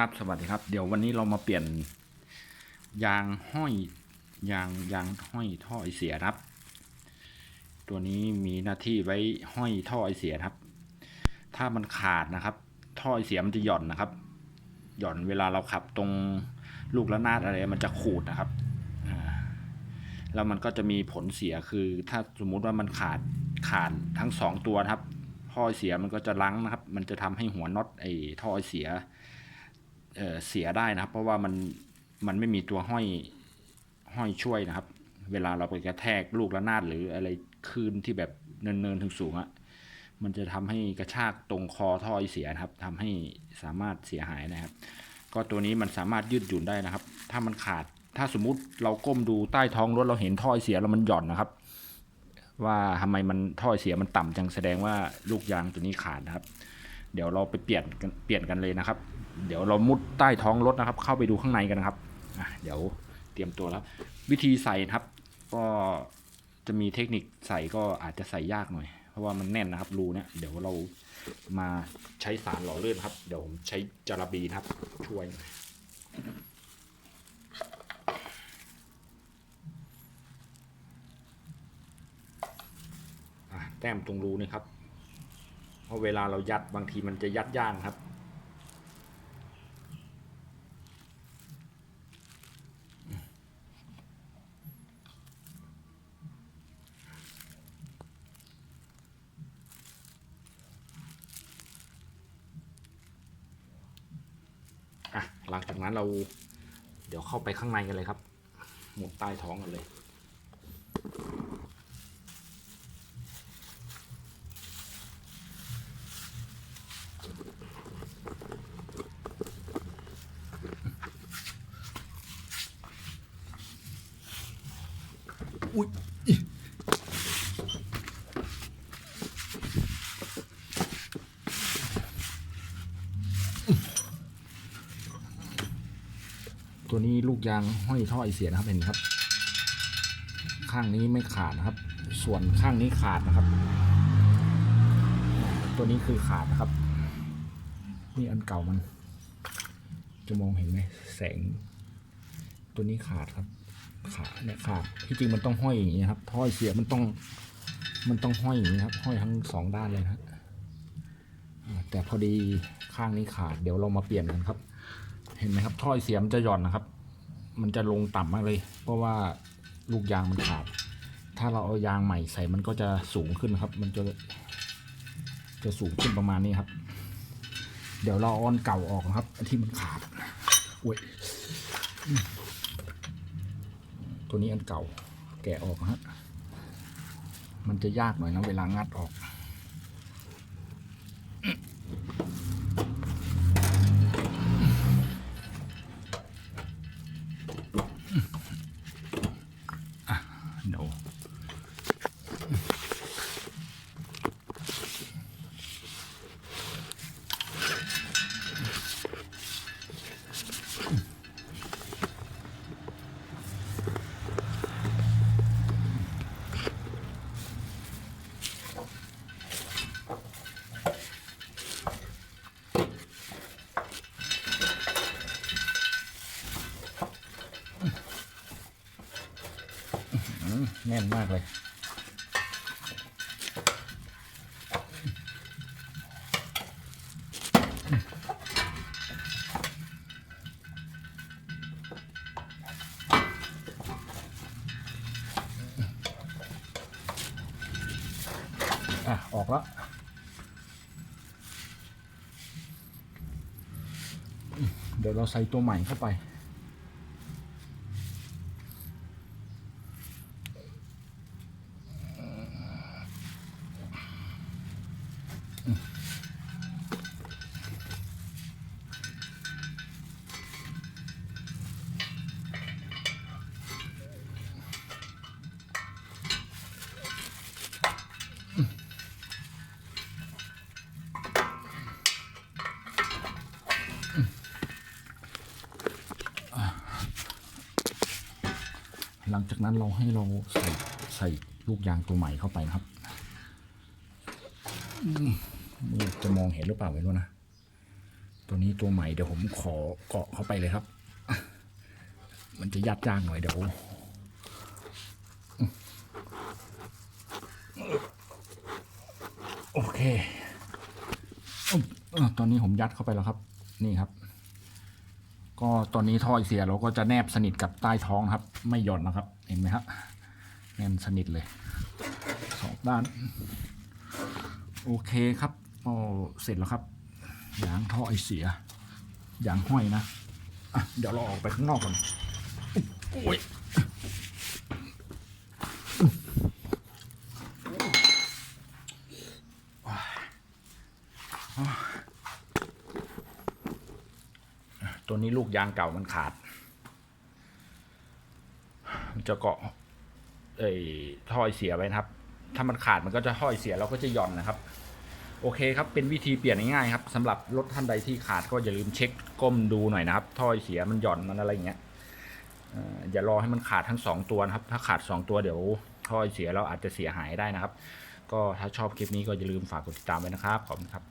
ครับ สวัสดีครับ เดี๋ยววันนี้เรามาเปลี่ยน ยางห้อยยางยางห้อยท่อไอเสียครับ ตัวนี้มีหน้าที่ไว้ห้อยท่อไอเสียครับ ถ้ามันขาดนะครับ ท่อไอเสียมันจะหย่อนนะครับ หย่อนเวลาเราขับตรงลูกระนาดอะไรมันจะขูดนะครับแล้วมันก็จะมีผลเสียคือ ถ้าสมมุติว่ามันขาดขาดทั้งสองตัวครับท่อไอเสียมันก็จะลังนะครับ มันจะทำให้หัวน็อตไอท่อไอเสีย เเสียได้นะครับ เพราะว่ามันมันไม่มีตัวห้อยห้อยช่วยนะครับ เวลาเราไปกระแทกลูกระนาดหรืออะไรคลื่นที่แบบเนินๆถึงสูงอะ่ะมันจะทำให้กระชากตรงคอท่อเสียนะครับทำให้สามารถเสียหายนะครับ ก็ตัวนี้มันสามารถยืดหยุ่นได้นะครับ ถ้ามันขาดถ้าสมมุติเราก้มดูใต้ท้องรถเราเห็นท่อเสียแล้วมันหย่อนนะครับ ว่าทำไมมันท่อเสียมันต่ำจังแสดงว่าลูกยางตัวนี้ขาดนะครับ เดี๋ยวเราไปเปลี่ยนกันเปลี่ยนกันเลยนะครับ เดี๋ยวเรามุดใต้ท้องรถนะครับ เข้าไปดูข้างในกันนะครับเดี๋ยวเตรียมตัวแล้ว วิธีใส่ครับ ก็จะมีเทคนิคใส่ก็อาจจะใส่ยากหน่อย เพราะว่ามันแน่นนะครับรูเนี่ยเดี๋ยวเรามาใช้สารหล่อลื่นครับ เดี๋ยวผมใช้จาระบีนะครับ ช่วยแต้มตรงรูนี่ครับ เพราะเวลาเรายัดบางทีมันจะยัดย่างครับ อะ หลังจากนั้นเราเดี๋ยวเข้าไปข้างในกันเลยครับ หมุดใต้ท้องกันเลย ตัวนี้ลูกยางห้อยท่อไอเสียนะครับเห็นครับ ข้างนี้ไม่ขาดนะครับ ส่วนข้างนี้ขาดนะครับ ตัวนี้คือขาดนะครับ นี่อันเก่ามัน จะมองเห็นไหมแสง ตัวนี้ขาดครับ ขาเนี่ยขาที่จริงมันต้องห้อยอย่างนี้ครับท่อไอเสียมันต้องมันต้องห้อยอย่างนี้ครับ ห้อยทั้งสองด้านเลยนะแต่พอดีข้างนี้ขาดเดี๋ยวเรามาเปลี่ยนกันครับ เห็นไหมครับท่อไอเสียมันจะหย่อนนะครับ มันจะลงต่ำมากเลย เพราะว่าลูกยางมันขาด ถ้าเราเอายางใหม่ใส่มันก็จะสูงขึ้นครับ มันจะจะสูงขึ้นประมาณนี้ครับ เดี๋ยวเราออนเก่าออกนะครับที่มันขาดอุ้ย ตัวนี้อันเก่าแกะออกฮะมันจะยากหน่อยนะเวลางัดออก แน่นมากเลย อะ ออกแล้วเดี๋ยวเราใส่ตัวใหม่เข้าไป หลังจากนั้นเราให้เราใส่ใส่ลูกยางตัวใหม่เข้าไปนะครับนี่จะมองเห็นหรือเปล่าไม่รู้นะ ตัวนี้ตัวใหม่เดี๋ยวผมขอเกาะเข้าไปเลยครับ มันจะยัดยากหน่อยเดี๋ยวโอเค ตอนนี้ผมยัดเข้าไปแล้วครับ นี่ครับ ก็ตอนนี้ท่อไอเสียเราก็จะแนบสนิทกับใต้ท้องครับ ไม่หย่อนนะครับ เห็นไหมครับแน่นสนิทเลยสองด้าน โอเคครับก็เสร็จแล้วครับยางท่อไอเสียยางห้อยนะะเดี๋ยวเราออกไปข้างนอกก่อนโอ้ย นี้ลูกยางเก่ามันขาด จะเกาะเอ้ยท่อไอเสียไว้นะครับ ถ้ามันขาดมันก็จะท่อไอเสียเราก็จะหย่อนนะครับ โอเคครับ เป็นวิธีเปลี่ยนง่ายๆครับสำหรับรถท่านใดที่ขาดก็อย่าลืมเช็คก้มดูหน่อยนะครับท่อไอเสียมันหย่อนมันอะไรอย่างเงี้ยเอ่ออย่ารอให้มันขาดทั้งสองตัวนะครับ ถ้าขาดสองตัวเดี๋ยวท่อไอเสียเราอาจจะเสียหายได้นะครับ ก็ถ้าชอบคลิปนี้ก็อย่าลืมฝากกดติดตามไว้นะครับ ขอบคุณครับ